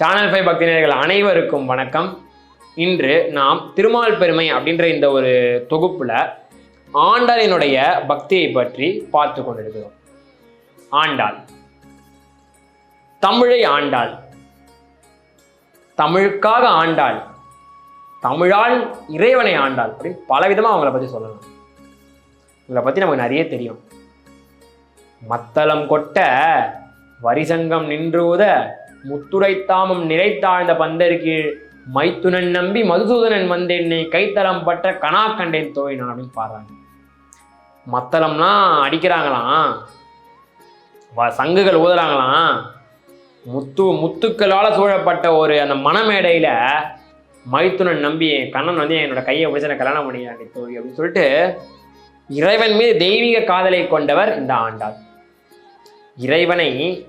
Channel five பக்தினர்கள் அனைவருக்கும் வணக்கம். இன்று நாம் திருமால் பெருமை அப்படின்ற இந்த ஒரு தொகுப்புல ஆண்டாளினுடைய பக்தியை பற்றி பார்த்து கொண்டிருக்கிறோம். ஆண்டாள். தமிழை ஆண்டாள். தமிழுக்காக ஆண்டாள். தமிழால் இறைவனை ஆண்டாள் அப்படின்னு பலவிதமா அவங்கள பத்தி சொல்லலாம் இவங்களை பத்தி நமக்கு நிறைய தெரியும். மத்தளம் கொட்ட வரிசங்கம் உத முத்துரைத்தாமம் நிறைத்தாழ்ந்த பந்தருக்கு மைத்துனன் நம்பி மதுசூதனன் வந்தென்னை கைத்தளம் பற்ற கனா கண்டேன் தோயினான் அப்படின்னு பாடுறாங்க. மத்தளம்லாம் அடிக்கிறாங்களாம். வ- சங்குகள் ஊதுறாங்களாம். முத்து முத்துக்களால் சூழப்பட்ட ஒரு அந்த மனமேடையில் மைத்துனன் நம்பி என் கண்ணன் வந்து என்னோட கையை பிடிச்சு கல்யாணம் பண்ணிக்கிறான் தோழி அப்படின்னு சொல்லிட்டு இறைவன் மீது தெய்வீக காதலை கொண்டவர் இந்த ஆண்டாள். இறைவனை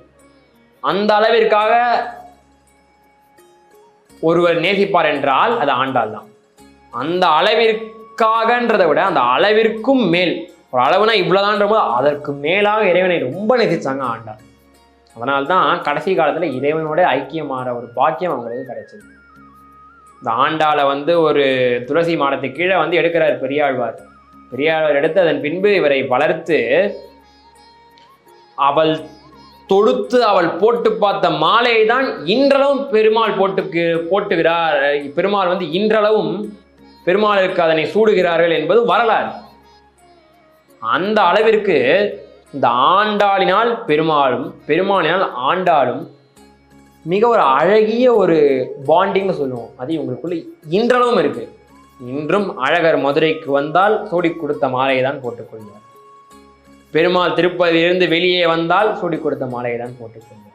அந்த அளவிற்காக ஒருவர் நேசிப்பார் என்றால் அது ஆண்டாள் தான். அந்த அளவிற்காகன்றதை விட அந்த அளவிற்கும் மேல் ஒரு அளவுனா இவ்வளோதான்ற போது அதற்கு மேலாக இறைவனை ரொம்ப நேசித்தாங்க ஆண்டாள். அதனால்தான் கடைசி காலத்தில் இறைவனோட ஐக்கியமான ஒரு பாக்கியம் அவங்களுக்கு கிடைச்சது. இந்த ஆண்டாளை வந்து ஒரு துளசி மாடத்து கீழே வந்து எடுக்கிறார் பெரியாழ்வார். பெரியாழ்வார் எடுத்து அதன் பின்பு இவரை வளர்த்து அவள் தொடுத்து அவள் போட்டு பார்த்த மாலையை தான் இன்றளவும் பெருமாள் போட்டுக்கு போட்டுகிறார். பெருமாள் வந்து இன்றளவும் பெருமாளுக்கு அதனை சூடுகிறார்கள் என்பது வரலாறு. அந்த அளவிற்கு இந்த ஆண்டாளினால் பெருமாளும் பெருமாளினால் ஆண்டாளும் மிக ஒரு அழகிய ஒரு பாண்டிங்னு சொல்லுவோம். அது உங்களுக்குள்ள இன்றளவும் இருக்கு. இன்றும் அழகர் மதுரைக்கு வந்தால் சூடி கொடுத்த மாலையை தான் போட்டுக்கொள்வார் பெருமாள் திருப்பதியிலிருந்து வெளியே வந்தால் சூடி கொடுத்த மாலையை தான் போட்டுக்கொள்வார்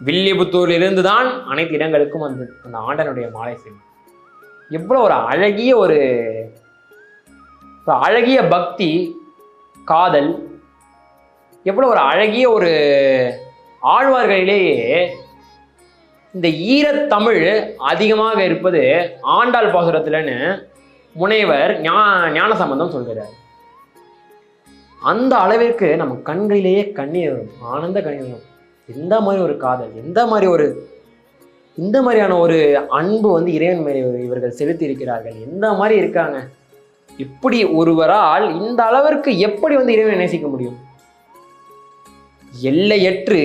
வில்லிபுத்தூரிலிருந்து தான் அனைத்து இடங்களுக்கும் அந்த அந்த ஆண்டனுடைய மாலை செல்லும் எவ்வளோ ஒரு அழகிய ஒரு ஒரு அழகிய பக்தி காதல் எவ்வளோ ஒரு அழகிய ஒரு ஆழ்வார்களிலேயே இந்த ஈரத்தமிழ் அதிகமாக இருப்பது ஆண்டாள் பாசுரத்துலன்னு முனைவர் ஞா ஞான சம்பந்தம் சொல்கிறார். அந்த அளவிற்கு நம்ம கண்களிலேயே கண்ணீர் வரும். ஆனந்த கண்ணீர் வரும். எந்த மாதிரி ஒரு காதல் எந்த மாதிரி ஒரு இந்த மாதிரியான ஒரு அன்பு வந்து இறைவன் மேலே இவர்கள் செலுத்தி இருக்கிறார்கள் எந்த மாதிரி இருக்காங்க. இப்படி ஒருவரால் இந்த அளவிற்கு எப்படி வந்து இறைவனை நேசிக்க முடியும்? எல்லையற்று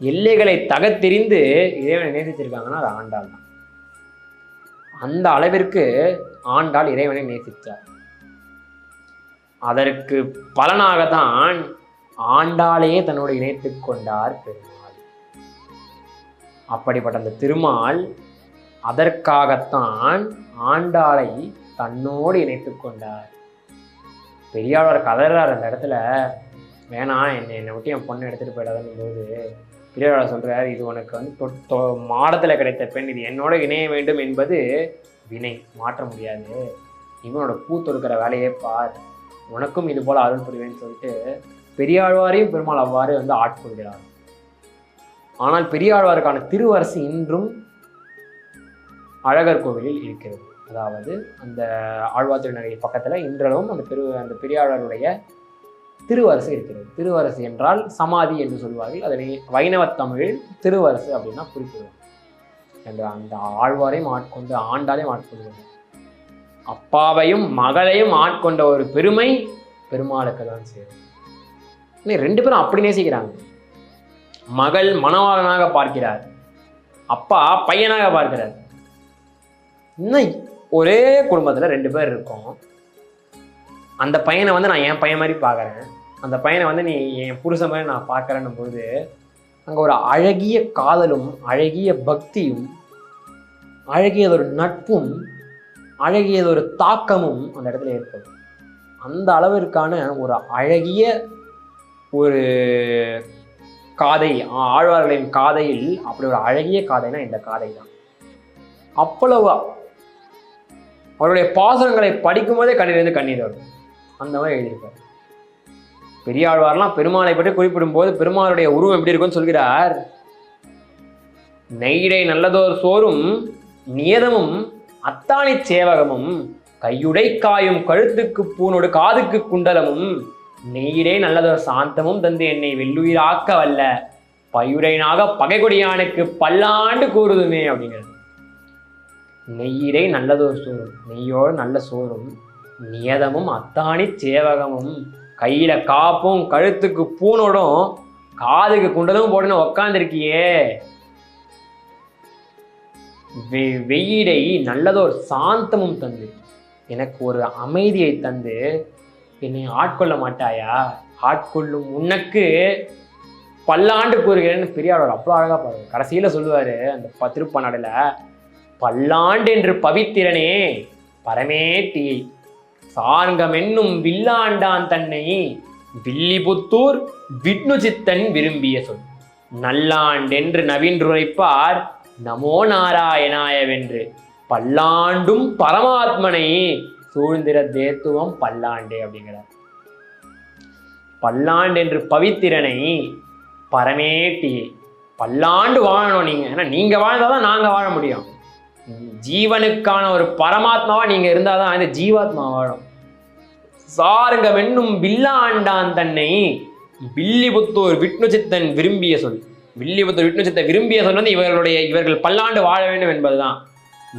எல்லைகளை தகத்தெறிந்து இறைவனை நேசிச்சிருக்காங்கன்னா அது ஆண்டாள் தான். அந்த அளவிற்கு ஆண்டாள் இறைவனை நேசித்தார். அதற்கு பலனாகத்தான் ஆண்டாளையே தன்னோடு இணைத்துக் கொண்டார் பெருமாள். அப்படிப்பட்ட அந்த திருமால் அதற்காகத்தான் ஆண்டாளை தன்னோடு இணைத்துக் கொண்டார். பெரியாளர் கதறார் அந்த இடத்துல. வேணாம் என்னை என்னை விட்டு என் பொண்ணை எடுத்துட்டு போயிடாதுன்னு போது பெரியாளர் சொல்கிறார் இது உனக்கு வந்து தொ- தொ- மாடத்துல கிடைத்த பெண் இது என்னோட இணைய வேண்டும் என்பது வினை. மாற்ற முடியாது. இவனோட பூ தொடுக்கிற வேலையே பார். உனக்கும் இது போல் அருள் புரிவேன்னு சொல்லிட்டு பெரியாழ்வாரையும் பெருமாள் அவ்வாறு வந்து ஆட்கொள்கிறார். ஆனால் பெரியாழ்வாருக்கான திருவரசு இன்றும் அழகர் கோவிலில் இருக்கிறது. அதாவது அந்த ஆழ்வார் திருநகை பக்கத்தில் இன்றளவும் அந்த பெரு அந்த பெரியாழ்வாருடைய திருவரசு இருக்கிறது. திருவரசு என்றால் சமாதி என்று சொல்வார்கள். அதனை வைணவத் தமிழில் திருவரசு அப்படின்னா குறிப்பிடுவாங்க என்ற அந்த ஆழ்வாரையும் ஆட்கொண்டு ஆண்டாலையும் ஆட்கொள்வது அப்பாவையும் மகளையும் ஆட்கொண்ட ஒரு பெருமை பெருமாளுக்கு தான் சேரும். ரெண்டு பேரும் அப்படி நேசிக்கிறாங்க. மகள் மணவாளனாக பார்க்கிறார். அப்பா பையனாக பார்க்கிறார். இன்னும் ஒரே குடும்பத்தில் ரெண்டு பேர் இருக்கோம். அந்த பையனை வந்து நான் என் பையன் மாதிரி பார்க்குறேன். அந்த பையனை வந்து நீ என் புருஷன் மாதிரி நான் பார்க்குறேன்னும் போது அங்கே ஒரு அழகிய காதலும் அழகிய பக்தியும் அழகியதொரு நட்பும் அழகியதொரு தாக்கமும் அந்த இடத்துல ஏற்படும். அந்த அளவிற்கான ஒரு அழகிய ஒரு காதை ஆழ்வார்களின் காதையில் அப்படி ஒரு அழகிய காதைனா இந்த காதை தான். அவ்வளவு அவருடைய பாசனங்களை படிக்கும் போதே கண்ணிலிருந்து கண்ணீர் வரும். அந்த மாதிரி எழுதியிருப்பார் பெரியாழ்வார்லாம் பெருமாளை பற்றி குறிப்பிடும் போது பெருமாளுடைய உருவம் எப்படி இருக்கும்னு சொல்கிறார். நெய்டை நல்லதோர் சோறும் நியதமும் அத்தானி சேவகமும் கையுடை காயும் கழுத்துக்கு பூனோடு காதுக்கு குண்டலமும் நெய்யிடே நல்லதொரு சாந்தமும் தந்து என்னை வெள்ளுயிராக்க வல்ல. பயுரைனாக பகைகொடியானுக்கு பல்லாண்டு கூறுதுமே அப்படிங்கிறது. நெய்யிலே நல்லதொரு சோறும் நெய்யோடு நல்ல சோறும் நியதமும் அத்தானி சேவகமும் கையில காப்பும் கழுத்துக்கு பூனோடும் காதுக்கு குண்டலும் போட்டுன்னு உக்காந்துருக்கியே. வெ வெயிடை நல்லதோர் சாந்தமும் தந்து. எனக்கு ஒரு அமைதியை தந்து என்னை ஆட்கொள்ள மாட்டாயா? ஆட்கொள்ளும் உனக்கு பல்லாண்டு கூறுகிறேன்னு பெரியாரோட அவ்வளோ அழகாக பாருங்க கடைசியில சொல்லுவார் அந்த ப- பல்லாண்டு என்று பவித்திரனே பரமேட்டி சார்கம் என்னும் வில்லாண்டான் தன்னை வில்லிபுத்தூர் விட்ணுஜித்தன் விரும்பிய சொல். நல்லாண்டென்று நவீன்றுரைப்பார் நமோ நாராயணாயவென்று பல்லாண்டும் பரமாத்மனை சூழ்ந்திர தேத்துவம் பல்லாண்டே அப்படிங்கிறார். பல்லாண்டு என்று பவித்திரனை பரமேட்டி பல்லாண்டு வாழணும் நீங்க. ஏன்னா நீங்க வாழ்ந்தாதான் நாங்க வாழ முடியும். ஜீவனுக்கான ஒரு பரமாத்மாவா நீங்க இருந்தாதான் இந்த ஜீவாத்மா வாழும். சாருங்க வெண்ணும் பில்லாண்டான் தன்னை வில்லிபுத்தூர் விஷ்ணுசித்தன் விரும்பிய சொல். வில்லிபுத்தூர் விஷ்ணுசித்தன் விரும்பிய சொன்னது இவர்களுடைய இவர்கள் பல்லாண்டு வாழ வேண்டும் என்பதுதான்.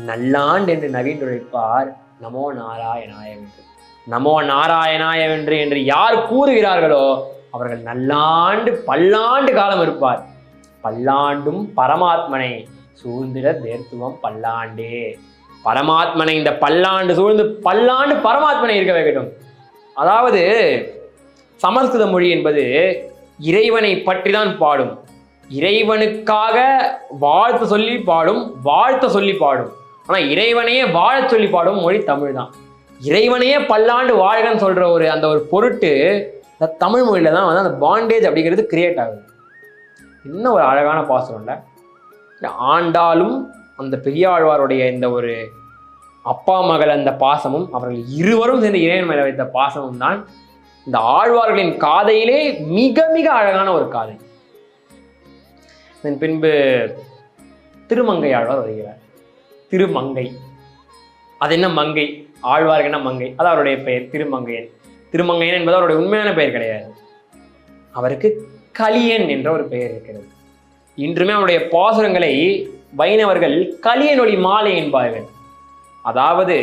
நல்லாண்டு என்று நவீன் உழைப்பார் நமோ நாராயணாய என்று நமோ நாராயணாய என்று என்று யார் கூறுகிறார்களோ அவர்கள் நல்லாண்டு பல்லாண்டு காலம் இருப்பார். பல்லாண்டும் பரமாத்மனை சூழ்ந்திட தேர்த்துவம் பல்லாண்டே. பரமாத்மனை இந்த பல்லாண்டு சூழ்ந்து பல்லாண்டு பரமாத்மனை இருக்க வைக்கட்டும். அதாவது சமஸ்கிருத மொழி என்பது இறைவனை பற்றி தான் பாடும். இறைவனுக்காக வாழ்த்து சொல்லி பாடும் வாழ்த்த சொல்லி பாடும். ஆனால் இறைவனையே வாழ சொல்லி பாடும் மொழி தமிழ் தான். இறைவனையே பல்லாண்டு வாழ்கன்னு சொல்கிற ஒரு அந்த ஒரு பொருட்டு இந்த தமிழ் மொழியில் தான் வந்து அந்த பாண்டேஜ் அப்படிங்கிறது கிரியேட் ஆகுது. இன்னும் ஒரு அழகான பாசனம் இல்லை ஆண்டாலும் அந்த பெரியாழ்வாருடைய இந்த ஒரு அப்பா மகள் அந்த பாசமும் அவர்கள் இருவரும் சேர்ந்து இறைவன் மேலே வைத்த பாசமும் தான் இந்த ஆழ்வார்களின் காதையிலே மிக மிக அழகான ஒரு காதை. அதன் பின்பு திருமங்கை ஆழ்வார் வருகிறார். திருமங்கை. அது என்ன மங்கை? ஆழ்வாருக்கு என்ன மங்கை? அது அவருடைய பெயர் திருமங்கையன். திருமங்கையன் என்பது அவருடைய உண்மையான பெயர் கிடையாது. அவருக்கு கலியன் என்ற ஒரு பெயர் இருக்கிறது. இன்றுமே அவருடைய பாசுரங்களை வைணவர்கள் கலியனொளி மாலை என்பார்கள். அதாவது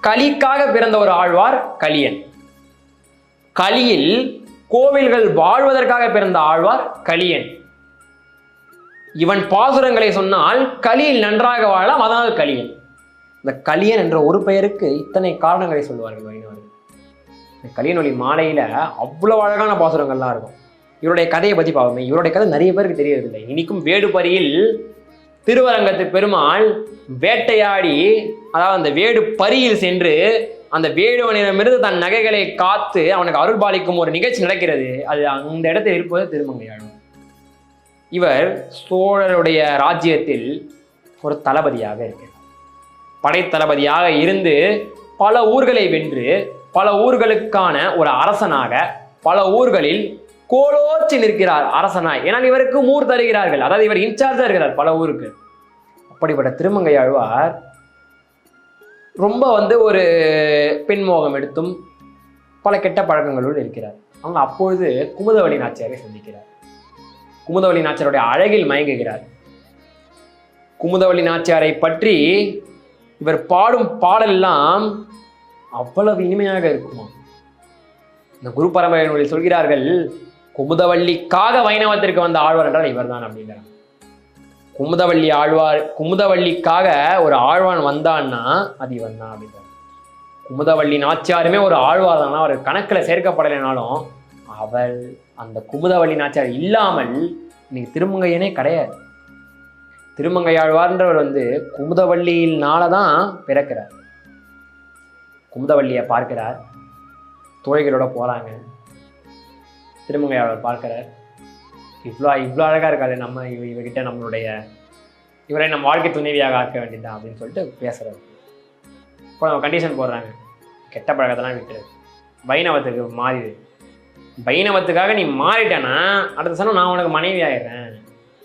கலிக்காக பிறந்த ஒரு ஆழ்வார் கலியன். கலியில் கோவில்கள் வாழ்வதற்காக பிறந்த ஆழ்வார் கலியன். இவன் பாசுரங்களை சொன்னால் கலியில் நன்றாக வாழலாம் அதனால் கலியன். இந்த கலியன் என்ற ஒரு பெயருக்கு இத்தனை காரணங்களை சொல்லுவார்கள் வைணவர்கள் இந்த கலியனொளி மாலையில அவ்வளவு அழகான பாசுரங்கள்லாம் இருக்கும். இவருடைய கதையை பத்தி பார்ப்போமே. இவருடைய கதை நிறைய பேருக்கு தெரியறதில்லை. இனிக்கும் வேடுபரியில் திருவரங்கத்து பெருமாள் வேட்டையாடி அதாவது அந்த வேடு பரியில் சென்று அந்த வேடுவனிடமிருந்து தன் நகைகளை காத்து அவனுக்கு அருள் பாலிக்கும் ஒரு நிகழ்ச்சி நடக்கிறது. அது அந்த இடத்தில் இருப்பது திருமங்கையாடும் இவர் சோழருடைய ராஜ்யத்தில் ஒரு தளபதியாக இருக்கிறார். படைத்தளபதியாக இருந்து பல ஊர்களை வென்று பல ஊர்களுக்கான ஒரு அரசனாக பல ஊர்களில் கோலோச்சி நிற்கிறார் அரசனாய். ஏன்னால் இவருக்கு மூர் தருகிறார்கள். அதாவது இவர் இன்சார்ஜாக இருக்கிறார் பல ஊருக்கு. அப்படிப்பட்ட திருமங்கை ஆழ்வார் ரொம்ப வந்து ஒரு பெண்மோகம் எடுத்தும் பல கெட்ட பழக்கங்களோடு இருக்கிறார். அவங்க அப்பொழுது குமுதவழி நாச்சியாரை சந்திக்கிறார். குமுதவள்ளி நாச்சியாருடைய அழகில் மயங்குகிறார். குமுதவள்ளி நாச்சியாரை பற்றி இவர் பாடும் பாடலெல்லாம் அவ்வளவு இனிமையாக இருக்குமா? இந்த குரு பரம்பரையினுடைய சொல்கிறார்கள் குமுதவள்ளிக்காக வைணவத்திற்கு வந்த ஆழ்வார் என்றால் இவர்தான் அப்படிங்கிறார். குமுதவள்ளி ஆழ்வார் குமுதவள்ளிக்காக ஒரு ஆழ்வான் வந்தான்னா அது இவர் தான் அப்படிங்கிறார். குமுதவள்ளி நாச்சியாருமே ஒரு ஆழ்வார் தானா அவர் கணக்கில் சேர்க்கப்படலைனாலும் அவள் அந்த குமுதவள்ளி நாச்சியார் இல்லாமல் இன்னைக்கு திருமங்கையனே கிடையாது. திருமங்கையாழ்வார்ன்றவர் வந்து குமுதவள்ளியினால தான் பிறக்கிறார். குமுதவள்ளியை பார்க்கிறார். தோழிகளோட போகிறாங்க திருமங்கையாழ்வார் பார்க்கிறார். இவ்வளோ இவ்வளோ அழகாக இருக்காது நம்ம இவ இவகிட்ட நம்மளுடைய இவரை நம்ம வாழ்க்கை துணைவியாக ஆக்க வேண்டியதான் அப்படின்னு சொல்லிட்டு பேசுகிறார் இப்போ நம்ம கண்டிஷன் போடுறாங்க. கெட்ட பழக்கத்தெல்லாம் விட்டுரு. வைணவத்துக்கு மாறிடு வைணவத்துக்காக நீ மாறிட்டேன்னா அடுத்த சனம் நான் உனக்கு மனைவி ஆயிடுறேன்.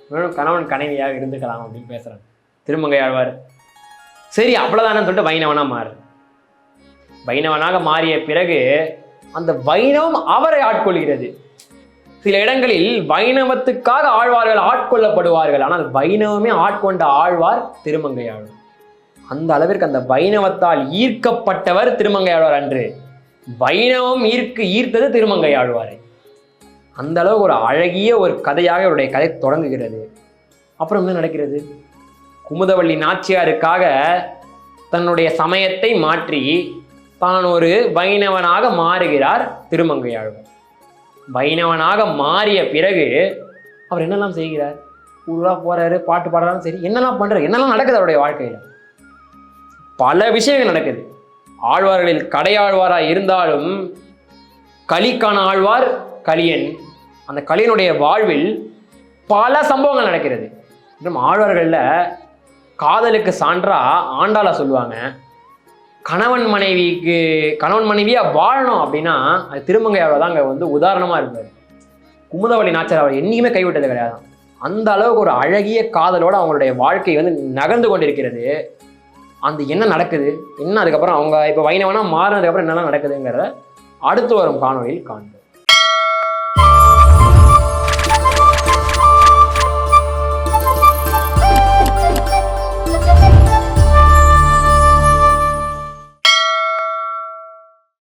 வேணும் கணவன் கனைவியாக இருந்துக்கலாம் அப்படின்னு பேசுகிறேன் திருமங்கை ஆழ்வார். சரி அவ்வளோதானு சொல்லிட்டு வைணவனா மாறு. வைணவனாக மாறிய பிறகு அந்த வைணவம் அவரை ஆட்கொள்கிறது. சில இடங்களில் வைணவத்துக்காக ஆழ்வார்கள் ஆட்கொள்ளப்படுவார்கள். ஆனால் வைணவமே ஆட்கொண்ட ஆழ்வார் திருமங்கை ஆழ்வார். அந்த அளவிற்கு அந்த வைணவத்தால் ஈர்க்கப்பட்டவர் திருமங்கை ஆழ்வார் அன்று. வைணவம் ஈர்க்கு ஈர்த்தது திருமங்கையாழ்வார். அந்த அளவுக்கு ஒரு அழகிய ஒரு கதையாக இவருடைய கதை தொடங்குகிறது. அப்புறம் என்ன நடக்கிறது? குமுதவள்ளி நாச்சியாருக்காக தன்னுடைய சமயத்தை மாற்றி தான் ஒரு வைணவனாக மாறுகிறார் திருமங்கையாழ்வார். வைணவனாக மாறிய பிறகு அவர் என்னெல்லாம் செய்கிறார்? ஊரா போறாரு பாட்டு பாடுறாலும் சரி என்னெல்லாம் பண்றாரு என்னெல்லாம் நடக்குது அவருடைய வாழ்க்கையில்? பல விஷயங்கள் நடக்குது. ஆழ்வார்களில் கடையாழ்வாராக இருந்தாலும் கலிக்கான ஆழ்வார் கலியன். அந்த கலியனுடைய வாழ்வில் பல சம்பவங்கள் நடக்கிறது. இன்னும் ஆழ்வார்களில் காதலுக்கு சான்றா ஆண்டாள சொல்லுவாங்க. கணவன் மனைவிக்கு கணவன் மனைவியாக வாழணும் அப்படின்னா அது திருமங்கையாவில் தான் அங்கே வந்து உதாரணமாக இருந்தார் குமுதவள்ளி நாச்சர் அவர் என்னையுமே கைவிட்டது கிடையாது. அந்த அளவுக்கு ஒரு அழகிய காதலோடு அவங்களுடைய வாழ்க்கை வந்து நகர்ந்து கொண்டிருக்கிறது. அந்த என்ன நடக்குது என்ன அதுக்கப்புறம் அவங்க இப்போ வைணவனா மாறினதுக்கப்புறம் என்னெல்லாம் நடக்குதுங்கிறத அடுத்து வரும் காணொலியில் காண்போம்.